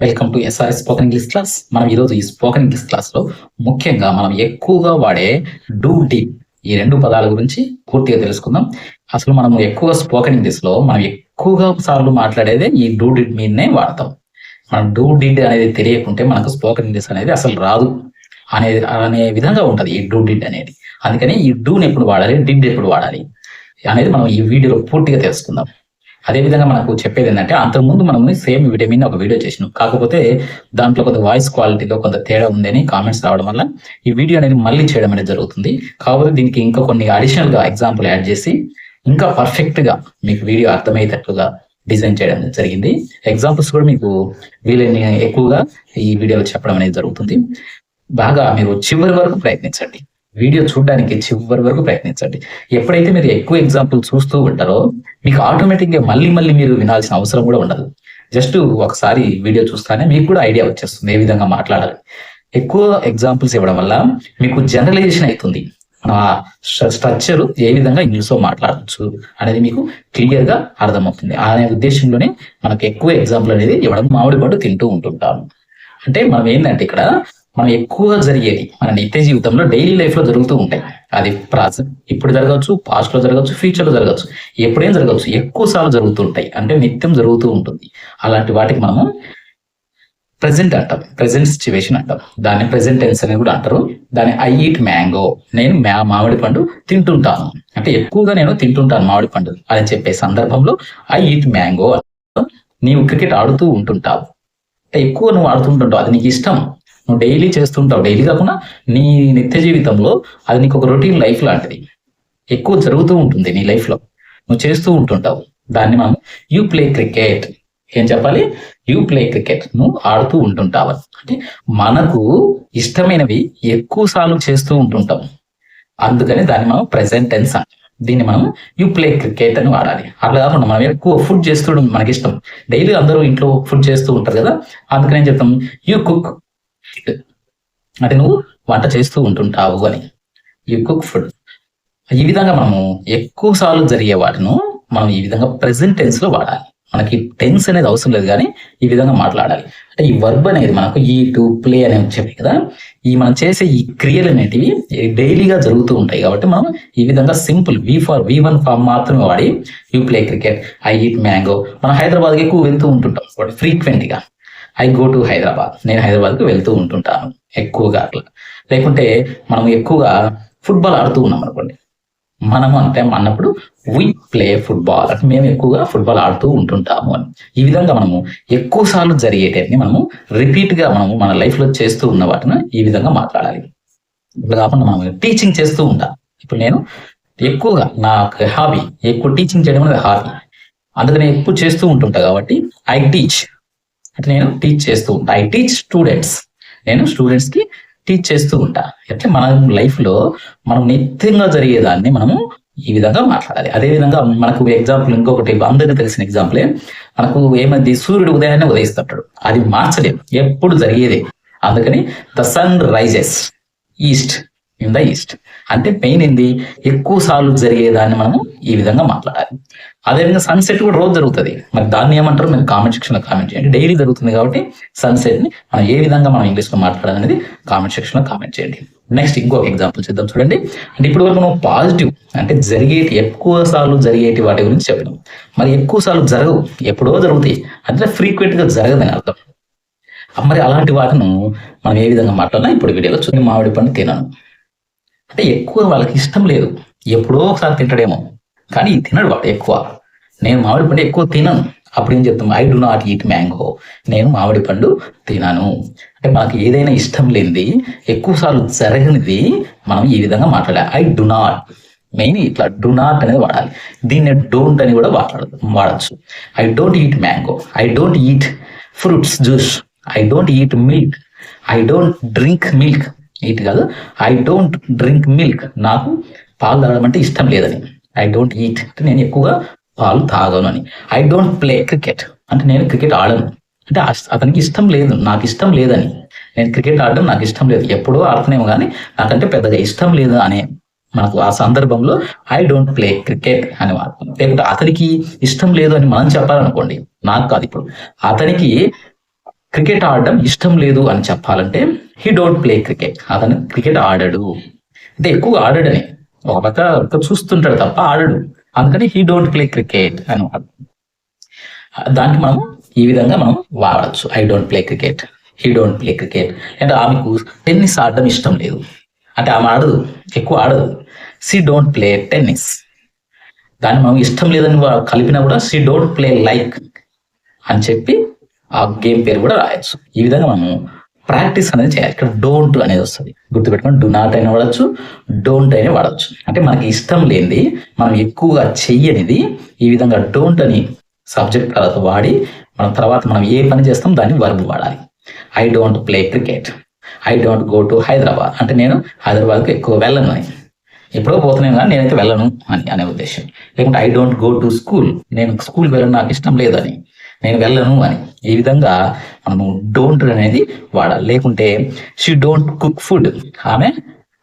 Welcome to SR spoken English class మనం ఈరోజు ఈ స్పోకెన్ ఇంగ్లీష్ క్లాస్లో ముఖ్యంగా మనం ఎక్కువగా వాడే డూ డీప్ ఈ రెండు పదాల గురించి పూర్తిగా తెలుసుకుందాం. అసలు మనం ఎక్కువ స్పోకెన్ ఇంగ్లీష్లో మనం ఎక్కువగా సార్లు మాట్లాడేదే ఈ డూ డిడ్ మీన్నే వాడతాం. మనం డూ డిడ్ అనేది తెలియకుంటే మనకు స్పోకెన్ ఇంగ్లీష్ అనేది అసలు రాదు. అనేది అనే విధంగా ఉంటది ఈ డూ డిడ్ అనేది. అందుకని ఈ డూని ఎప్పుడు వాడాలి డిడ్ ఎప్పుడు వాడాలి అనేది మనం ఈ వీడియోలో పూర్తిగా తెలుసుకుందాం. అదే విధంగా మనకు చెప్పేది ఏంటంటే అంతకుముందు మనం సేమ్ విటమిన్ ఒక వీడియో చేసినాం. కాకపోతే దాంట్లో కొంత వాయిస్ క్వాలిటీలో కొంత తేడా ఉందని కామెంట్స్ రావడం వల్ల ఈ వీడియో అనేది మళ్ళీ చేయడం అనేది జరుగుతుంది. కాకపోతే దీనికి ఇంకా కొన్ని అడిషనల్గా ఎగ్జాంపుల్ యాడ్ చేసి ఇంకా పర్ఫెక్ట్గా మీకు వీడియో అర్థమయ్యేటట్లుగా డిజైన్ చేయడం జరిగింది. ఎగ్జాంపుల్స్ కూడా మీకు వీలైన ఎక్కువగా ఈ వీడియోలో చెప్పడం అనేది జరుగుతుంది. బాగా మీరు చివరి వరకు ప్రయత్నించండి. వీడియో చూడడానికి చివరి వరకు ప్రయత్నించండి. ఎప్పుడైతే మీరు ఎక్కువ ఎగ్జాంపుల్ చూస్తూ ఉంటారో మీకు ఆటోమేటిక్గా మళ్ళీ మళ్ళీ మీరు వినాల్సిన అవసరం కూడా ఉండదు. జస్ట్ ఒకసారి వీడియో చూస్తానే మీకు కూడా ఐడియా వచ్చేస్తుంది ఏ విధంగా మాట్లాడాలి ఎక్కువ ఎగ్జాంపుల్స్ ఇవ్వడం వల్ల మీకు జనరలైజేషన్ అవుతుంది. మన స్ట్రక్చర్ ఏ విధంగా ఇంగ్లీష్లో మాట్లాడచ్చు అనేది మీకు క్లియర్గా అర్థమవుతుంది. అనే ఉద్దేశంలోనే మనకు ఎక్కువ ఎగ్జాంపుల్ అనేది ఇవ్వడం మామిడి పండు తింటూ ఉంటుంటాము అంటే మనం ఏంటంటే ఇక్కడ మనం ఎక్కువగా జరిగేది మన నిత్య జీవితంలో డైలీ లైఫ్లో జరుగుతూ ఉంటాయి. అది ప్రాసెస్ ఇప్పుడు జరగవచ్చు పాస్ట్లో జరగవచ్చు ఫ్యూచర్లో జరగచ్చు ఎప్పుడేం జరగవచ్చు. ఎక్కువ సార్లు జరుగుతుంటాయి అంటే నిత్యం జరుగుతూ ఉంటుంది. అలాంటి వాటికి మనము ప్రెసెంట్ అంటాం. ప్రెసెంట్ సిచ్యువేషన్ అంటాం. దాన్ని ప్రజెంట్ టెన్స్ అని కూడా అంటారు. దాన్ని ఐ ఈట్ మ్యాంగో నేను మ్యా మామిడి పండు తింటుంటాను. అంటే ఎక్కువగా నేను తింటుంటాను మామిడి పండు అని చెప్పే సందర్భంలో ఐ ఈట్ మ్యాంగో నీవు క్రికెట్ ఆడుతూ ఉంటుంటావు. అంటే ఎక్కువ నువ్వు ఆడుతుంటుంటావు. అది నీకు ఇష్టం. నువ్వు డైలీ చేస్తుంటావు. డైలీ కాకుండా నీ నిత్య జీవితంలో అది నీకు ఒక రొటీన్ లైఫ్ లాంటిది. ఎక్కువ జరుగుతూ ఉంటుంది నీ లైఫ్లో నువ్వు చేస్తూ ఉంటుంటావు. దాన్ని మనం యూ ప్లే క్రికెట్ ఏం చెప్పాలి? యూ ప్లే క్రికెట్ నువ్వు ఆడుతూ ఉంటుంటావు. అంటే మనకు ఇష్టమైనవి ఎక్కువ సార్లు చేస్తూ ఉంటుంటాం. అందుకని దాన్ని మనం ప్రెసెంట్ టెన్స్ అంటాం. దీన్ని మనం యూ ప్లే క్రికెట్ అని వాడాలి. అట్లా కాకుండా మనం ఎక్కువ ఫుడ్ చేస్తుండడం మనకి ఇష్టం. డైలీ అందరూ ఇంట్లో ఫుడ్ చేస్తూ ఉంటారు కదా. అందుకని చెప్తాం? యూ కుక్ అంటే నువ్వు వంట చేస్తూ ఉంటుంటావు అని. యూ కుక్ ఫుడ్ ఈ విధంగా మనము ఎక్కువ సార్లు జరిగే వాటిను మనం ఈ విధంగా ప్రెసెంట్ టెన్స్లో వాడాలి. మనకి టెన్స్ అనేది అవసరం లేదు కానీ ఈ విధంగా మాట్లాడాలి. అంటే ఈ వర్బ్ అనేది మనకు ఈ టు ప్లే అని చెప్పి కదా. ఈ మనం చేసే ఈ క్రియలు అనేటివి డైలీగా జరుగుతూ ఉంటాయి కాబట్టి మనం ఈ విధంగా simple V form V one form మాత్రమే వాడి you play cricket I eat mango మనం హైదరాబాద్కి ఎక్కువ వెళ్తూ ఉంటుంటాం. ఫ్రీక్వెంట్గా ఐ గో టు హైదరాబాద్ నేను హైదరాబాద్కి వెళ్తూ ఉంటుంటాను ఎక్కువగా అట్లా. లేకుంటే మనం ఎక్కువగా ఫుట్బాల్ ఆడుతూ ఉన్నాం అనుకోండి. మనము అంటే అన్నప్పుడు వి ప్లే ఫుట్బాల్ అంటే మేము ఎక్కువగా ఫుట్బాల్ ఆడుతూ ఉంటుంటాము అని. ఈ విధంగా మనము ఎక్కువ సార్లు జరిగేటన్ని మనము రిపీట్గా మనము మన లైఫ్లో చేస్తూ ఉన్న వాటిని ఈ విధంగా మాట్లాడాలి. ఇప్పుడు కాకుండా మనం టీచింగ్ చేస్తూ ఉంటాం. ఇప్పుడు నేను ఎక్కువగా నా హాబీ ఎక్కువ టీచింగ్ చేయడం అనేది హాబీ అందుకని ఎక్కువ చేస్తూ ఉంటుంటా కాబట్టి ఐ టీచ్ అంటే నేను టీచ్ చేస్తూ ఉంటా. ఐ టీచ్ స్టూడెంట్స్ నేను స్టూడెంట్స్కి టీచ్ చేస్తూ ఉంటా. అంటే మన లైఫ్లో మనం నిత్యంగా జరిగేదాన్ని మనము ఈ విధంగా మాట్లాడాలి. అదే విధంగా మనకు ఎగ్జాంపుల్ ఇంకొకటి అందరికీ తెలిసిన ఎగ్జాంపులే మనకు ఏమైంది? సూర్యుడు ఉదయాన్నే ఉదయిస్తుంటాడు. అది మార్చలేము. ఎప్పుడు జరిగేదే. అందుకని the sun rises east in the east అంటే పెయిన్ ఏంది? ఎక్కువ సార్లు జరిగేదాన్ని మనము ఈ విధంగా మాట్లాడాలి. అదేవిధంగా సన్సెట్ కూడా రోజు జరుగుతుంది. మరి దాన్ని ఏమంటారు? మీరు కామెంట్ సెక్షన్లో కామెంట్ చేయండి. డైలీ జరుగుతుంది కాబట్టి సన్సెట్ని మనం ఏ విధంగా మనం ఇంగ్లీష్లో మాట్లాడాలనేది కామెంట్ సెక్షన్లో కామెంట్ చేయండి. నెక్స్ట్ ఇంకొక ఎగ్జాంపుల్ చేద్దాం చూడండి. అంటే ఇప్పుడు వరకు మనం పాజిటివ్ అంటే జరిగేటి ఎక్కువ సార్లు జరిగేటి వాటి గురించి చెప్పినాం మరి ఎక్కువ సార్లు జరగవు. ఎప్పుడో జరుగుతాయి. అంటే ఫ్రీక్వెంట్గా జరగదని అర్థం. మరి అలాంటి వాటిను మనం ఏ విధంగా మాట్లాడినా ఇప్పుడు వీడియోలో చూడండి. మామిడి పండు తినను. అంటే ఎక్కువ వాళ్ళకి ఇష్టం లేదు. ఎప్పుడో ఒకసారి తింటాడేమో కానీ తినడు వాడు ఎక్కువ. నేను మామిడి పండు ఎక్కువ తినను. అప్పుడు ఏం చెప్తాం? I do not eat mango నేను మామిడి పండు తినను. అంటే మనకి ఏదైనా ఇష్టం లేనిది ఎక్కువ సార్లు జరగనిది మనం ఈ విధంగా మాట్లాడాలి. ఐ డు నాట్ మెయిన్ ఇట్లా డు నాట్ అనేది వాడాలి. దీన్ని డోంట్ అని కూడా వాడదు వాడచ్చు. I don't eat mango I don't eat fruits juice I don't eat milk I don't drink milk eat కాదు ఐ డోంట్ డ్రింక్ మిల్క్ నాకు పాలు తాగడం అంటే ఇష్టం లేదని. ఐ డోంట్ ఈట్ అంటే నేను ఎక్కువగా పాలు తాగను అని. ఐ డోంట్ ప్లే క్రికెట్ అంటే నేను క్రికెట్ ఆడను. అంటే అతనికి ఇష్టం లేదు. నాకు ఇష్టం లేదని. నేను క్రికెట్ ఆడడం నాకు ఇష్టం లేదు. ఎప్పుడో ఆడుతున్నాము కానీ నాకంటే పెద్దగా ఇష్టం లేదు అనే మనకు ఆ సందర్భంలో ఐ డోంట్ ప్లే క్రికెట్ అని వాడుతున్నాం లేకుంటే అతనికి ఇష్టం లేదు అని మనం చెప్పాలనుకోండి. నాకు కాదు ఇప్పుడు. అతనికి క్రికెట్ ఆడడం ఇష్టం లేదు అని చెప్పాలంటే హీ డోంట్ ప్లే క్రికెట్ అతను క్రికెట్ ఆడడు. అంటే ఎక్కువ ఆడడని ఒక పక్క చూస్తుంటాడు తప్ప ఆడడు. అందుకని హీ డోంట్ ప్లే క్రికెట్ అని దానికి మనం ఈ విధంగా మనం వాడచ్చు. I don't play cricket he don't play cricket అంటే ఆమెకు టెన్నిస్ ఆడడం ఇష్టం లేదు. అంటే ఆమె ఆడదు. ఎక్కువ ఆడదు. సి డోంట్ ప్లే టెన్నిస్ దాన్ని మనం ఇష్టం లేదని కలిపినా కూడా సి డోంట్ ప్లే లైక్ అని చెప్పి ఆ గేమ్ పేరు కూడా రాయొచ్చు. ఈ విధంగా మనం ప్రాక్టీస్ అనేది చేయాలి. ఇక్కడ డోంట్ అనేది వస్తుంది. గుర్తుపెట్టుకొని డు నాట్ అయినా వాడచ్చు డోంట్ అయినా వాడచ్చు. అంటే మనకి ఇష్టం లేనిది మనం ఎక్కువగా చెయ్యనిది ఈ విధంగా డోంట్ అని సబ్జెక్ట్ తర్వాత వాడి మనం తర్వాత మనం ఏ పని చేస్తాం దాన్ని వర్బ్ వాడాలి. I don't play cricket I don't go to Hyderabad అంటే నేను హైదరాబాద్కి ఎక్కువ వెళ్ళను అని. ఎప్పుడో పోతున్నాను కానీ నేనైతే వెళ్ళను అని అనే ఉద్దేశం. లేకుంటే I don't go to school నేను స్కూల్ వెళ్ళడం నాకు ఇష్టం లేదని. నేను వెళ్ళను అని. ఈ విధంగా మనము డోంట్ అనేది వాడాలి. లేకుంటే షీ డోంట్ కుక్ ఫుడ్ ఆమె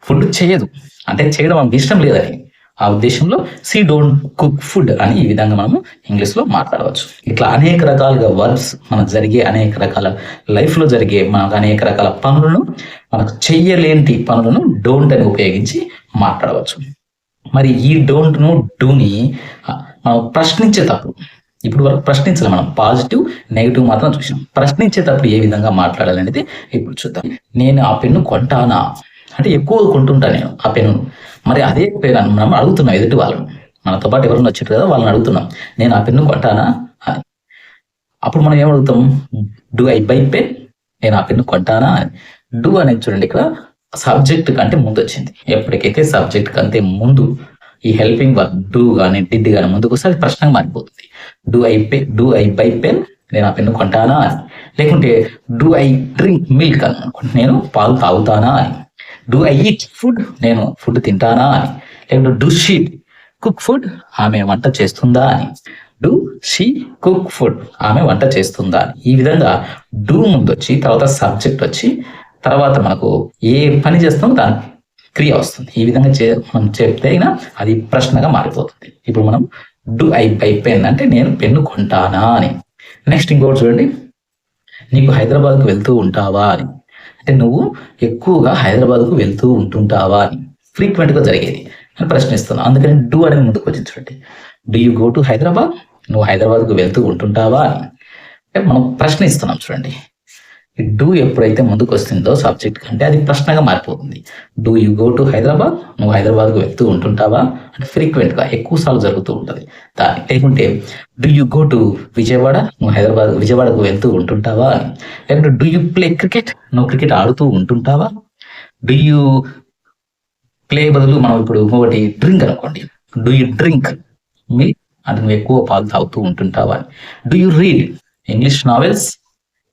ఫుడ్ చేయదు. అంటే చేయడం ఆమెకి ఇష్టం లేదని. ఆ ఉద్దేశంలో సీ డోంట్ కుక్ ఫుడ్ అని ఈ విధంగా మనము ఇంగ్లీష్లో మాట్లాడవచ్చు. ఇట్లా అనేక రకాలుగా వర్బ్స్ మనకు జరిగే అనేక రకాల లైఫ్లో జరిగే మనకు అనేక రకాల పనులను మనకు చెయ్యలేంటి పనులను డోంట్ అని ఉపయోగించి మాట్లాడవచ్చు. మరి ఈ డోంట్ను డూని మనం ప్రశ్నించేటప్పుడు ఇప్పుడు వరకు ప్రశ్నించాలి మనం. పాజిటివ్ నెగిటివ్ మాత్రం చూసాం ప్రశ్నించేటప్పుడు ఏ విధంగా మాట్లాడాలనేది ఇప్పుడు చూద్దాం. నేను ఆ పెన్ను కొంటానా? అంటే ఎక్కువ కొంటుంటా నేను ఆ పెన్ను. మరి అదే పెన్ మనం అడుగుతున్నాం ఎదుటి వాళ్ళని మనతో పాటు ఎవరైనా వచ్చారు కదా వాళ్ళని అడుగుతున్నాం. నేను ఆ పెన్ను కొంటానా? అప్పుడు మనం ఏమడుగుతాం డూ ఐ బై పెన్ నేను ఆ పెన్ను కొంటానా? అని డూ అనేది చూడండి ఇక్కడ సబ్జెక్ట్ కంటే ముందు వచ్చింది. ఎప్పటికైతే సబ్జెక్ట్ కంటే ముందు ఈ హెల్పింగ్ వర్క్ డూ కానీ డిడ్ కానీ ముందుకు వస్తే అది ప్రశ్నగా మారిపోతుంది. Do I pay do I buy pen నేను ఆ పెన్ను కొంటానా అని. లేకుంటే డూ ఐ డ్రింక్ మిల్క్ అని అనుకుంటే నేను పాలు తాగుతానా అని. డూ ఐ ఈట్ ఫుడ్ నేను ఫుడ్ తింటానా అని. లేకుంటే డూ షీ కుక్ ఫుడ్ ఆమె వంట చేస్తుందా అని. డూ షీ కుక్ ఫుడ్ ఆమె వంట చేస్తుందా అని. ఈ విధంగా డూ ముందు వచ్చి తర్వాత సబ్జెక్ట్ వచ్చి తర్వాత మనకు ఏ పని చేస్తామో దాని క్రియ వస్తుంది. ఈ విధంగా చే మనం చెప్తే అయినా అది ప్రశ్నగా మారిపోతుంది. ఇప్పుడు మనం డూ ఐ బై పెన్ అంటే నేను పెన్ను కొంటానా అని. నెక్స్ట్ ఇంకోటి చూడండి. నీకు హైదరాబాద్కు వెళ్తూ ఉంటావా అని. అంటే నువ్వు ఎక్కువగా హైదరాబాద్కు వెళ్తూ ఉంటుంటావా అని. ఫ్రీక్వెంట్గా జరిగేది. నేను ప్రశ్నిస్తున్నాను అందుకని డూ అనేది ముందుకు వచ్చింది చూడండి. Do you go to Hyderabad? నువ్వు హైదరాబాద్కు వెళ్తూ ఉంటుంటావా అని. అంటే మనం ప్రశ్నిస్తున్నాం చూడండి. డూ ఎప్పుడైతే ముందుకు వస్తుందో సబ్జెక్ట్ కంటే అది ప్రశ్నగా మారిపోతుంది. Do you go to Hyderabad? నువ్వు హైదరాబాద్కు వెళ్తూ ఉంటుంటావా? అంటే ఫ్రీక్వెంట్గా ఎక్కువ సార్లు జరుగుతూ ఉంటుంది. దాని లేకుంటే do you go to Vijayawada? నువ్వు హైదరాబాద్ విజయవాడకు వెళ్తూ ఉంటుంటావా? అని లేకుంటే డూ యూ ప్లే క్రికెట్ నువ్వు క్రికెట్ ఆడుతూ ఉంటుంటావా? డూ యూ ప్లే బదులు మనం ఇప్పుడు ఒకటి డ్రింక్ అనుకోండి. డూ యూ డ్రింక్ మీ అంటే నువ్వు ఎక్కువ పాలు తాగుతూ ఉంటుంటావా? అని do you read English novels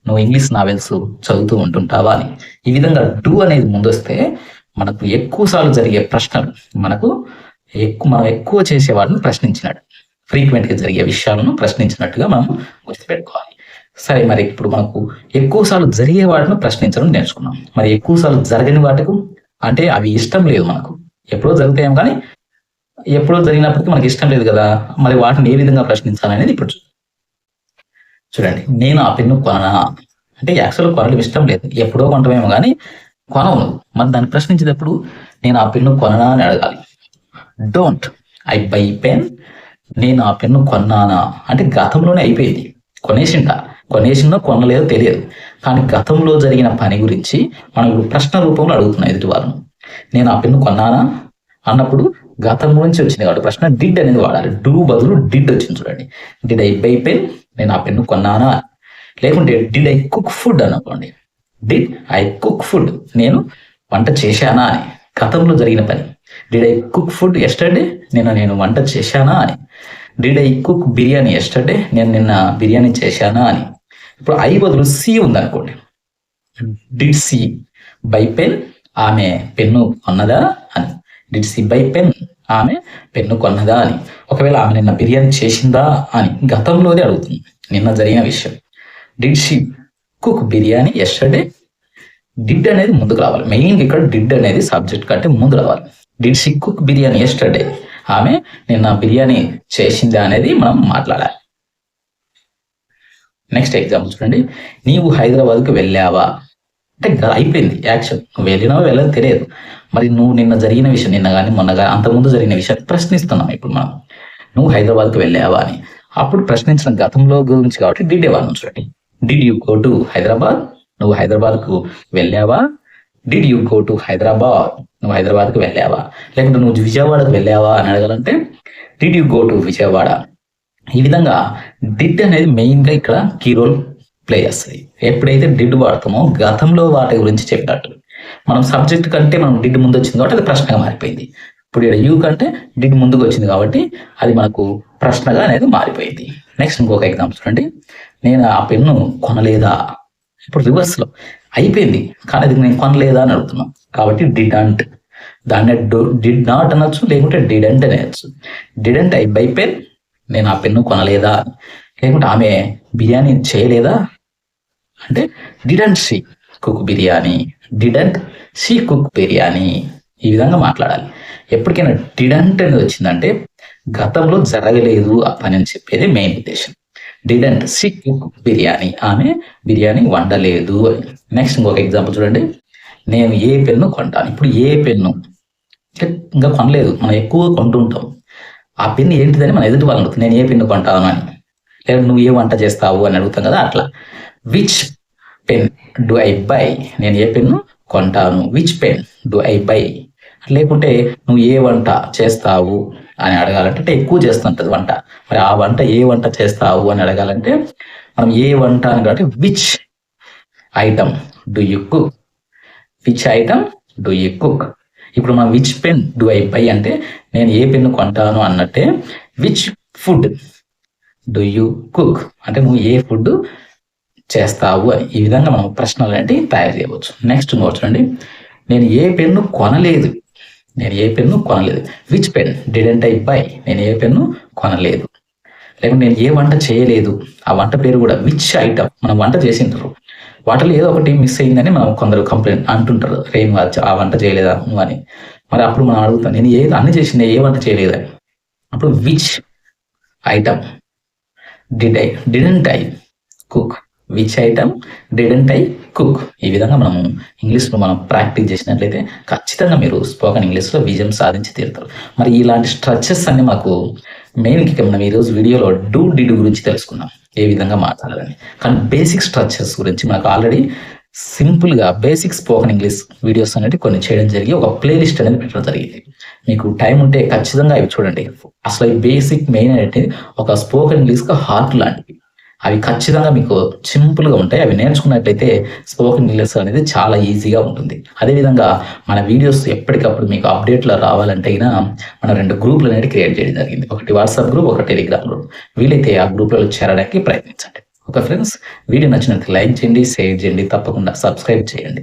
నువ్వు ఇంగ్లీష్ నావెల్స్ చదువుతూ ఉంటుంటావా అని. ఈ విధంగా డూ అనేది ముందొస్తే మనకు ఎక్కువ సార్లు జరిగే ప్రశ్నలు. మనకు ఎక్కువ మనం ఎక్కువ చేసే వాటిని ప్రశ్నించినట్టు. ఫ్రీక్వెంట్గా జరిగే విషయాలను ప్రశ్నించినట్టుగా మనం గుర్తుపెట్టుకోవాలి. సరే మరి ఇప్పుడు మనకు ఎక్కువ సార్లు జరిగే వాటిని ప్రశ్నించడం నేర్చుకున్నాం. మరి ఎక్కువ సార్లు జరగని వాటికు అంటే అవి ఇష్టం లేదు మనకు. ఎప్పుడో జరుగుతాయేమో కానీ ఎప్పుడో జరిగినప్పటికీ మనకి ఇష్టం లేదు కదా. మరి వాటిని ఏ విధంగా ప్రశ్నించాలనేది ఇప్పుడు చూడండి నేను ఆ పెన్ను కొననా? అంటే యాక్చువల్ కొనడం ఇష్టం లేదు. ఎప్పుడో కొంటమేమో కానీ కొనవు మరి దాన్ని ప్రశ్నించేటప్పుడు నేను ఆ పెన్ను కొననా అని అడగాలి. డోంట్ ఐ బై పెన్ నేను ఆ పెన్ను కొన్నానా? అంటే గతంలోనే అయిపోయింది. కొనేసింట. కొనేసిందో కొనలేదో తెలియదు. కానీ గతంలో జరిగిన పని గురించి మనం ఇప్పుడు ప్రశ్న రూపంలో అడుగుతున్నాం ఎదుటి వాళ్ళను నేను ఆ పెన్ను కొన్నానా? అన్నప్పుడు గతం గురించి వచ్చింది కాబట్టి ప్రశ్న డిడ్ అనేది వాడాలి. డూ బదులు డిడ్ వచ్చింది చూడండి. డిడ్ ఐ బై పెన్ నేను ఆ పెన్ను కొన్నానా? లేకుంటే డిడ్ ఐ కుక్ ఫుడ్ అనుకోండి. డిడ్ ఐ కుక్ ఫుడ్ నేను వంట చేశానా అని. గతంలో జరిగిన పని. Did I cook food yesterday నేను నేను వంట చేశానా అని. Did I cook biryani yesterday నేను నిన్న బిర్యానీ చేశానా అని. ఇప్పుడు ఐ బదులు సి ఉందనుకోండి. Did she buy pen? ఆమె పెన్ను కొన్నదా అని. Did she buy pen? ఆమె పెన్ను కొన్నదా అని. ఒకవేళ ఆమె నిన్న బిర్యానీ చేసిందా అని గతంలోనే అడుగుతుంది. నిన్న జరిగిన విషయం. Did she cook biryani yesterday did అనేది ముందుకు రావాలి. మెయిన్ ఇక్కడ డిడ్ అనేది సబ్జెక్ట్ కంటే ముందు రావాలి. Did she cook biryani yesterday ఆమె నిన్న బిర్యానీ చేసిందా అనేది మనం మాట్లాడాలి. నెక్స్ట్ ఎగ్జాంపుల్ చూడండి. నీవు హైదరాబాద్కు వెళ్ళావా? అంటే అయిపోయింది. యాక్షన్ నువ్వు వెళ్ళినావో వెళ్ళదు తెలియదు. మరి నువ్వు నిన్న జరిగిన విషయం నిన్న కానీ మొన్న కానీ అంతకుముందు జరిగిన విషయాన్ని ప్రశ్నిస్తున్నాం ఇప్పుడు మనం. నువ్వు హైదరాబాద్కి వెళ్ళావా అని. అప్పుడు ప్రశ్నించిన గతంలో గురించి కాబట్టి డిడ్ వాళ్ళని చూడండి. Did you go to Hyderabad? నువ్వు హైదరాబాద్కు వెళ్ళావా? Did you go to Hyderabad? నువ్వు హైదరాబాద్కు వెళ్ళావా? లేకుంటే నువ్వు విజయవాడకు వెళ్ళావా అని అడగాలంటే did you go to Vijayawada? ఈ విధంగా డిడ్ అనేది మెయిన్గా ఇక్కడ కీ రోల్ ప్లే చేస్తుంది ఎప్పుడైతే డిడ్ వాడతామో గతంలో వాటి గురించి చెప్పినట్టు. మనం సబ్జెక్ట్ కంటే మనం డిడ్ ముందు వచ్చింది కాబట్టి అది ప్రశ్నగా మారిపోయింది. ఇప్పుడు ఇక్కడ యూ కంటే డిడ్ ముందుకు వచ్చింది కాబట్టి అది మనకు ప్రశ్నగా అనేది మారిపోయింది. నెక్స్ట్ ఇంకొక ఎగ్జాంపుల్ చూడండి. నేను ఆ పెన్ను కొనలేదా? ఇప్పుడు రివర్స్లో అయిపోయింది. కానీ అది నేను కొనలేదా అని అడుగుతున్నాం. కాబట్టి డిడ్ అంట్ దాన్ని డిడ్ నాట్ అనొచ్చు లేకుంటే డిడెంట్ అనొచ్చు. డిడెంట్ ఐ బై పెన్ నేను ఆ పెన్ను కొనలేదా? లేకుంటే ఆమె బిర్యానీ చేయలేదా? అంటే didn't she cook biryani? Didn't she cook biryani? ఈ విధంగా మాట్లాడాలి. ఎప్పటికైనా డిడెంట్ అనేది వచ్చిందంటే గతంలో జరగలేదు ఆ పని అని చెప్పేది మెయిన్ ఉద్దేశం. Didn't she cook biryani? ఆమె బిర్యానీ వండలేదు. అని నెక్స్ట్ ఇంకొక ఎగ్జాంపుల్ చూడండి. నేను ఏ పెన్ను కొంటాను? ఇప్పుడు ఏ పెన్ను? ఇంకా కొనలేదు. మనం ఎక్కువ కొంటుంటాం. ఆ పెన్ను ఏంటిదని మనం ఎదుటి వాళ్ళని నేను ఏ పెన్ను కొంటాను అని. లేదా నువ్వు ఏ వంట చేస్తావు అని అడుగుతాం కదా అట్లా. Which pen do I buy నేను ఏ పెన్ను కొంటాను? Which pen do I buy లేకుంటే నువ్వు ఏ వంట చేస్తావు అని అడగాలంటే ఎక్కువ చేస్తుంటది వంట. మరి ఆ వంట ఏ వంట చేస్తావు అని అడగాలంటే మనం ఏ వంట అని కాబట్టి which item do you cook which item do you cook ఇప్పుడు మనం which pen do I buy అంటే నేను ఏ పెన్ను కొంటాను అన్నట్టే which food do you cook అంటే నువ్వు ఏ ఫుడ్ చేస్తావు? అని ఈ విధంగా మనం ప్రశ్నలు అనేవి తయారు చేయవచ్చు. నెక్స్ట్ ఇంకోటి చూడండి. నేను ఏ పెన్ను కొనలేదు. నేను ఏ పెన్ను కొనలేదు. Which pen didn't I buy నేను ఏ పెన్ను కొనలేదు. లేకుంటే నేను ఏ వంట చేయలేదు? ఆ వంట పేరు కూడా విచ్ ఐటమ్ మనం వంట చేసింటారు వాటిలో ఏదో ఒకటి మిస్ అయిందని మనం కొందరు కంప్లైంట్ అంటుంటారు. రేమ్ ఆ వంట చేయలేదా? నువ్వు అని. మరి అప్పుడు మనం అడుగుతాం నేను ఏ అన్ని చేసిందే ఏ వంట చేయలేదని? అప్పుడు which item did I didn't I cook which item didn't I cook ఈ విధంగా మనము ఇంగ్లీష్లో మనం ప్రాక్టీస్ చేసినట్లయితే ఖచ్చితంగా మీరు స్పోకెన్ ఇంగ్లీష్లో విజయం సాధించి తీరుతారు. మరి ఇలాంటి స్ట్రక్చర్స్ అన్ని మాకు మెయిన్కి మనం ఈరోజు వీడియోలో డూ డిడ్ గురించి తెలుసుకున్నాం ఏ విధంగా మాట్లాడాలని. కానీ బేసిక్ స్ట్రక్చర్స్ గురించి మనకు ఆల్రెడీ సింపుల్గా బేసిక్ స్పోకెన్ ఇంగ్లీష్ వీడియోస్ అనేవి కొన్ని చేయడం జరిగి ఒక ప్లేలిస్ట్ అనేది పెట్టడం జరిగింది. మీకు టైం ఉంటే ఖచ్చితంగా అవి చూడండి. అసలు ఈ బేసిక్ మెయిన్ అనేది ఒక స్పోకెన్ ఇంగ్లీష్కి హార్ట్ లాంటివి. అవి ఖచ్చితంగా మీకు సింపుల్గా ఉంటాయి. అవి నేర్చుకున్నట్లయితే స్పోకెన్ ఇంగ్లీష్ అనేది చాలా ఈజీగా ఉంటుంది. అదేవిధంగా మన వీడియోస్ ఎప్పటికప్పుడు మీకు అప్డేట్లో రావాలంటే అయినా మనం రెండు గ్రూపులు అనేది క్రియేట్ చేయడం జరిగింది. ఒకటి వాట్సాప్ గ్రూప్ ఒక టెలిగ్రామ్ గ్రూప్. వీలైతే ఆ గ్రూప్లలో చేరడానికి ప్రయత్నించండి. ఓకే ఫ్రెండ్స్ వీడియో నచ్చినట్టు లైక్ చేయండి షేర్ చేయండి తప్పకుండా సబ్స్క్రైబ్ చేయండి.